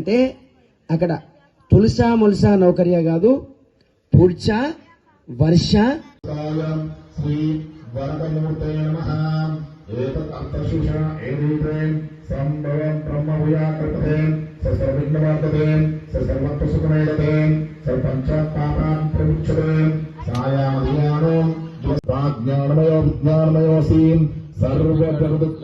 అంటే అక్కడ తులసా ములసా నౌకర్య కాదు పుడ్చ వర్ష. కాలం శ్రీ వరదమూర్తే నమః. ఏతత్ అర్థశిష ఏదీతే సంభవం స స సర్వత్ర సుఖమేదతే ప్రముచ్యతే జ్ఞానమయో విజ్ఞానమయోసీం. సర్వజగదుత్పుజాయతే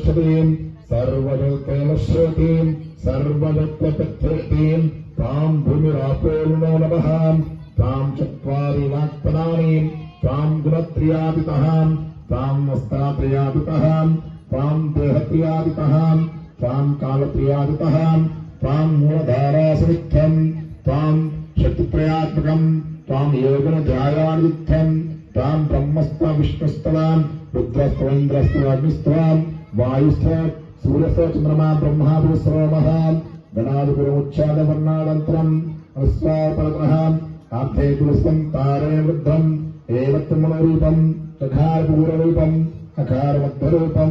സർവോഷ്ടതയും സർവദൽക്കൈനശ്രോതിയും സർവദത്തപത്രേയും താം ഭൂമിരാപ്പോലിനോ നമ താം ചരി വാക്പദാനീം താം ഗുണത്രിയാപിതഹാം താം വസ്ത്രാത്രിയാപിതഹാം താം ദേഹത്രിയാപിതഹാം താം കാലത്രിയാപിതഹാം താം മൂലധാരാസനിഗ്ധം താം ശക്തിത്രയാത്മകം താം യോഗനധ്യായാനുദ്ധം താം ബ്രഹ്മസ്ഥ വിഷ്ണുസ്ഥലാം രുദ്രസ്ഥവേന്ദ്രസ്ഥ അഗ്നിസ്ഥലാം వాయుస్థ సూర్యస్థ చంద్రమా బ్రహ్మా భూశ్రవ గణాధిపురముచ్ఛాదవర్ణాడంతరం పరగ్రహ ఆర్థే పురుషం తారే వృద్ధం ఏవత్మనరూపం చకార పూరూపం అకారమధ్వరూపం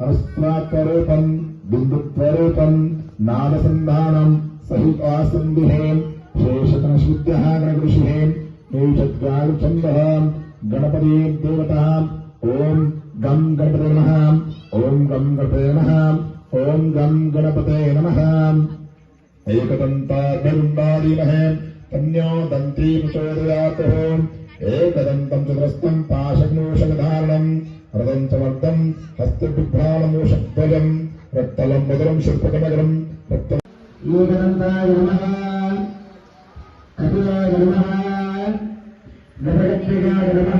అనుస్త్రాత్వరూపం బిందుత్వరూపం నాదసంధానం సహితాసందిహేం శేషతనశుద్ధ్యః గణకృషిహేం ఏషద్గాలుఛందః గణపతే దేవతాం ఓం గం గణపతే నమః. ఓం గం గణపతే నమ. ఓం గం గణపతే నమ. ఏకదంతాధరుండాదీమహే తన్యో దంతీ ప్రచోదయాత్ ఏకదంతం చతురస్థం పాశనోషధారణం రథం చ వర్ధం హస్తభ్రాణమోషధ్వజం రక్తలం మధురం శిల్పకమగరం. రక్తం ఏకదంతాయ నమ. కపిలాయ నమ. గణపత్రికాయ నమ.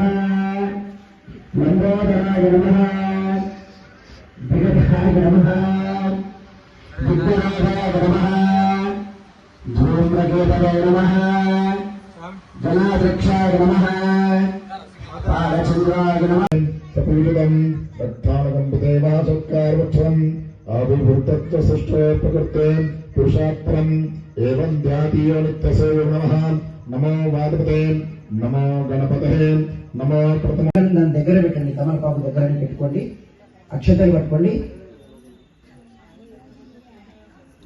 మందోదరాయ वाचत्कारवक्षम् आविभूतत्व सृष्टे प्रकृते पुरुषात्मम् एवम् ध्यातीयो नित्यसेव नमः नमो वादपते नमो गणपते नमो प्रथम దాని దగ్గర పెట్టండి తమలపాకు దగ్గర పెట్టుకోండి అక్షతలు పట్టుకోండి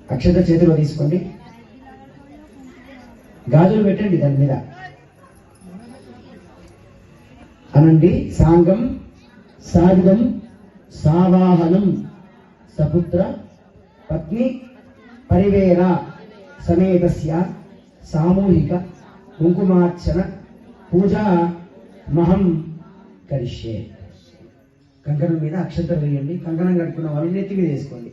అక్షత చేతిలో తీసుకోండి గాజులు పెట్టండి దాని మీద అనండి సాంగం సాయుధం సావాహనం సపుత్ర పత్ని పరివేర సమేతస్య సామూహిక కుంకుమార్చన పూజా మహం కరిష్యే. కంకణం మీద అక్షతలు వేయండి. కంకణం కట్టుకున్న వాళ్ళు నెత్తి మీద వేసుకోండి.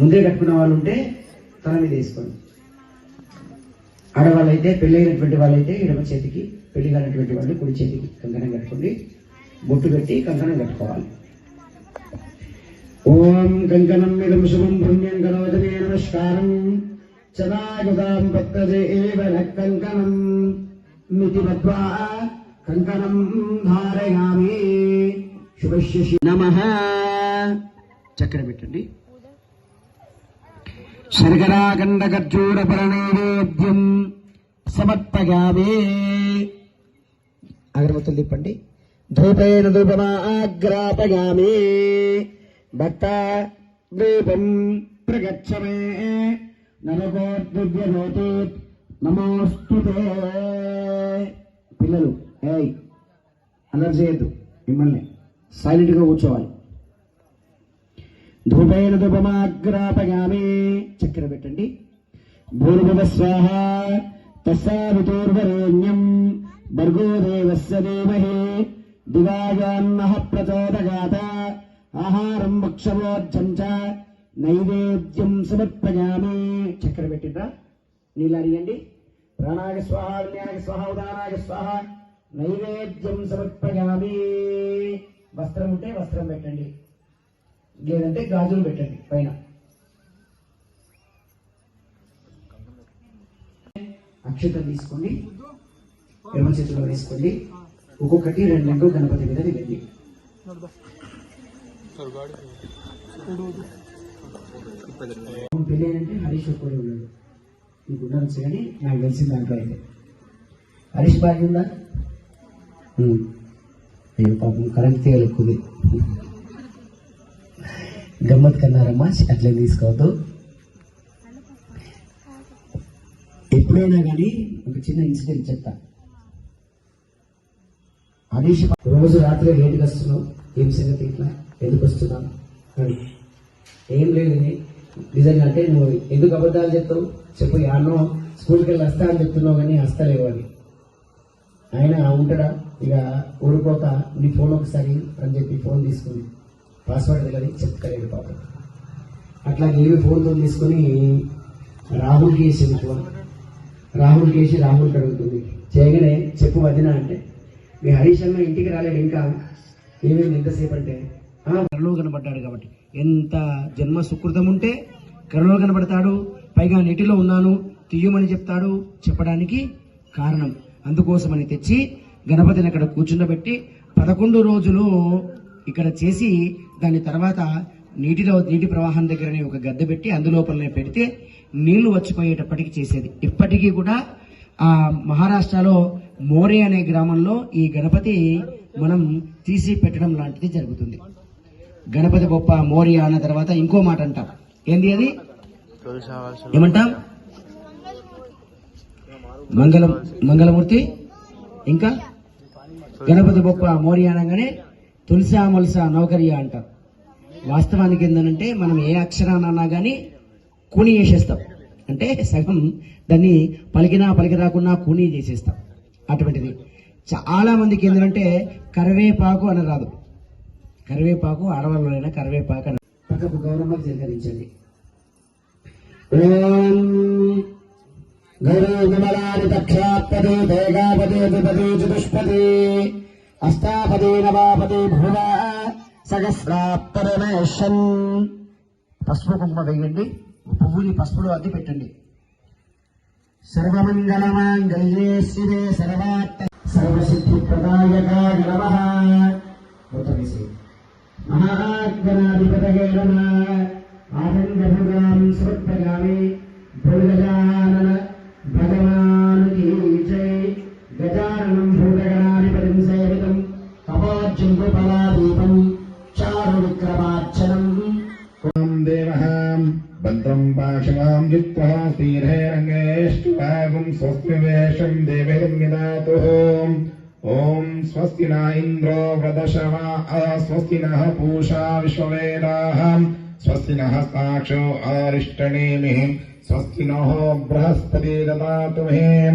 ముందే కట్టుకున్న వాళ్ళు ఉంటే తల మీద వేసుకోండి. ఆడవాళ్ళైతే పెళ్ళైనటువంటి వాళ్ళైతే ఎడమ చేతికి పెళ్ళి కానటువంటి వాళ్ళు కుడి చేతికి కంకణం కట్టుకోండి. బొట్టు పెట్టి కంకణం కట్టుకోవాలి. ఓం కంకణం ఇదం శుభం పుణ్యం కరోదమే నమస్కారం. చదాయుగాం పత్తదే ఏవ కంకణం మితి మత్వా కంకణం ధారయామి. శుభశ్య నమ. చక్కెర పెట్టండి. శర్కరాఖండ ఖర్జూర పరనైవేద్యం సమర్పగామే అగరబత్తులు తిప్పండి. ధూపేన ధూపమా ధూపమాగ్రాపగామి భక్త దీపం ప్రగచ్చమే నరకోద్విగ్యనోతి నమోస్తు పిల్లలు ఏయ్ అలర్ట్ చేయద్దు మిమ్మల్ని సైలెంట్గా కూర్చోవాలి. ధూపేన ధూపమాగ్రాపగామి చక్కెర పెట్టండి. భూర్భువ స్వాహ తస్సావితోర్వరేణ్యం భర్గో దేవస్య ధీమహి దివాయాన్నః ప్రచోదగాత ఆహారం భక్షవోజ్జం చ నైవేద్యం సమర్పయామి. చక్కెర పెట్టిందా నీళ్ళు అడిగండి. ప్రాణాగ స్వాహ అన్యాగ స్వాహ ఉదానాగ స్వాహ నైవేద్యం సమర్పయామి. వస్త్రం ఉంటే వస్త్రం పెట్టండి. లేదంటే గాజులు పెట్టండి పైన. అక్షతం తీసుకోండి. ఎడమ చేతిలో వేసుకోండి. ఒక్కొక్కటి రెండు రెండు గణపతి మీద వెళ్ళి పెళ్ళానంటే హరీష్ ఒక్కడే ఉన్నాడు. నీకు ఉండవచ్చు కానీ నాకు తెలిసిన దాంట్లో అయితే. హరీష్ భార్య ఉందా? అయ్యో పాపం కరెంట్ తీగలు ఎక్కువది గమ్మత్ కన్నారమ్మా అట్లే తీసుకోవద్దు. ఎప్పుడైనా కానీ ఒక చిన్న ఇన్సిడెంట్ చెప్తా. హరీష్ రోజు రాత్రి లేటుగా వస్తున్నావు ఏం సంగతి ఇట్లా? ఎందుకు వస్తున్నావు? అని ఏం లేదు నిజంగా అంటే నువ్వు ఎందుకు అబద్ధాలు చెప్తావు? చెప్పు అన్నో స్కూల్కి వెళ్ళి వస్తా అని చెప్తున్నావు కానీ వస్తలేవు అని. ఆయన ఉంటాడా? ఇక ఊరుకోక నీ ఫోన్ ఒకసారి అని చెప్పి ఫోన్ తీసుకుని పాస్వర్డ్ తెలియదు చెప్తలేదు పాప. అట్లా ఏమి ఫోన్తో తీసుకుని రాహుల్కి వేసింది ఫోన్ రాహుల్కి వేసి రాహుల్కి అడుగుతుంది. చేయగానే చెప్పు వదిన అంటే. మీ హరీష్ అన్న ఇంటికి రాలేడు ఇంకా. ఏమేమి ఎంతసేపు అంటే? కరుణలో కనబడ్డాడు కాబట్టి. ఎంత జన్మ సుకృతం ఉంటే కరుణలో కనబడతాడు. పైగా నీటిలో ఉన్నాను తీయమని చెప్తాడు. చెప్పడానికి కారణం అందుకోసమని తెచ్చి గణపతిని అక్కడ కూర్చుండబెట్టి పదకొండు రోజులు ఇక్కడ చేసి దాని తర్వాత నీటిలో నీటి ప్రవాహం దగ్గరనే ఒక గద్దె పెట్టి అందులోపలనే పెడితే నీళ్ళు వచ్చిపోయేటప్పటికి చేసేది. ఇప్పటికీ కూడా ఆ మహారాష్ట్రలో మోరే అనే గ్రామంలో ఈ గణపతి మనం తీసి పెట్టడం లాంటిది జరుగుతుంది. గణపతి బొప్ప మోరియా అన్న తర్వాత ఇంకో మాట అంటాం. ఏంది అది? ఏమంటాం? మంగళం మంగళమూర్తి? ఇంకా? గణపతి బొప్ప మోరియా అనగానే తులసా మొలసా నౌకరియా అంటాం. వాస్తవానికి ఏంటంటే మనం ఏ అక్షరాన్నన్నా కానీ కూని చేసేస్తాం. అంటే సగం దాన్ని పలికినా పలికి రాకున్నా కూని చేసేస్తాం. అటువంటిది. చాలా మందికి ఏంటంటే కరివేపాకు అని రాదు కరివేపాకు ఆడవాళ్ళైనా కరివేపాకు అని. పక్కకు గౌరమ్మకు అష్టాపదే నవాపదే భువ సహస్రాపరమేషన్ పసుపు కుంకుమ వేయండి పువ్వుని పసుపులో అద్ది పెట్టండి. సర్వమంగళమాంగళ్యే శివే సర్వార్థ సర్వసిద్ధి ప్రదాయకాయ నమః మహాత్మనాధిపతయే నమ. ఆసంగభుగాం సమర్పయామి. భుగజానన భగవాను జై. గజానం భూగణాధిపతిం సేవితం తపోజుంబు పలాదీపం చారు విక్రమార్చనం బంధం పాశవాం యుక్త్వా స్థిరే రంగేష్టువాగుం స్వస్తి వేషం దేవేర్మిదాతు ॐ स्वस्ति न इन्द्रो व्रतशवा स्वस्ति नः पूषा विश्ववेदाः स्वस्ति नः साक्षो आरिष्टनेमिः स्वस्ति नः बृहस्पति ददातु मे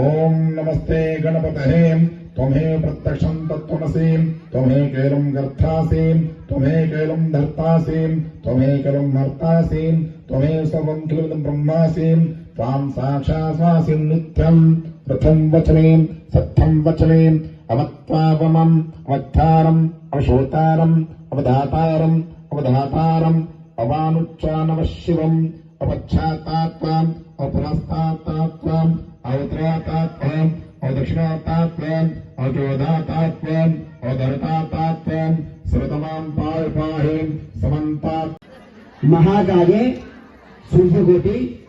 ॐ नमस्ते गणपतये त्वमेव प्रत्यक्षं तत्त्वमसि त्वमेकेलं गर्थासि त्वमेकेलं धर्तासि त्वमेकलं मर्तासि त्वमेव सर्वं खलु ब्रह्मासि त्वां साक्षात्वासि नित्यं प्रथं वचने सत्थं वचने अवत्वावमम् अवक्तारम् अवशोतारम् अवधातारम् अवधातारम् अवानुच्चानवशिवम् अवच्छातात्वाम् अपुरस्तात्तात्वाम् మహాగాయే సూర్యకోటి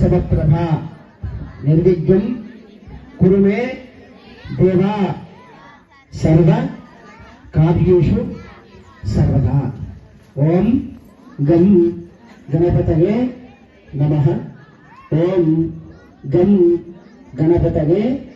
శవప్రభ. నిర్విఘ్నం కురుమే దేవా. సర్వ కార్యేషు సర్వదా. ఓం గం గణపతయే నమ. ఓం గం గణపతయే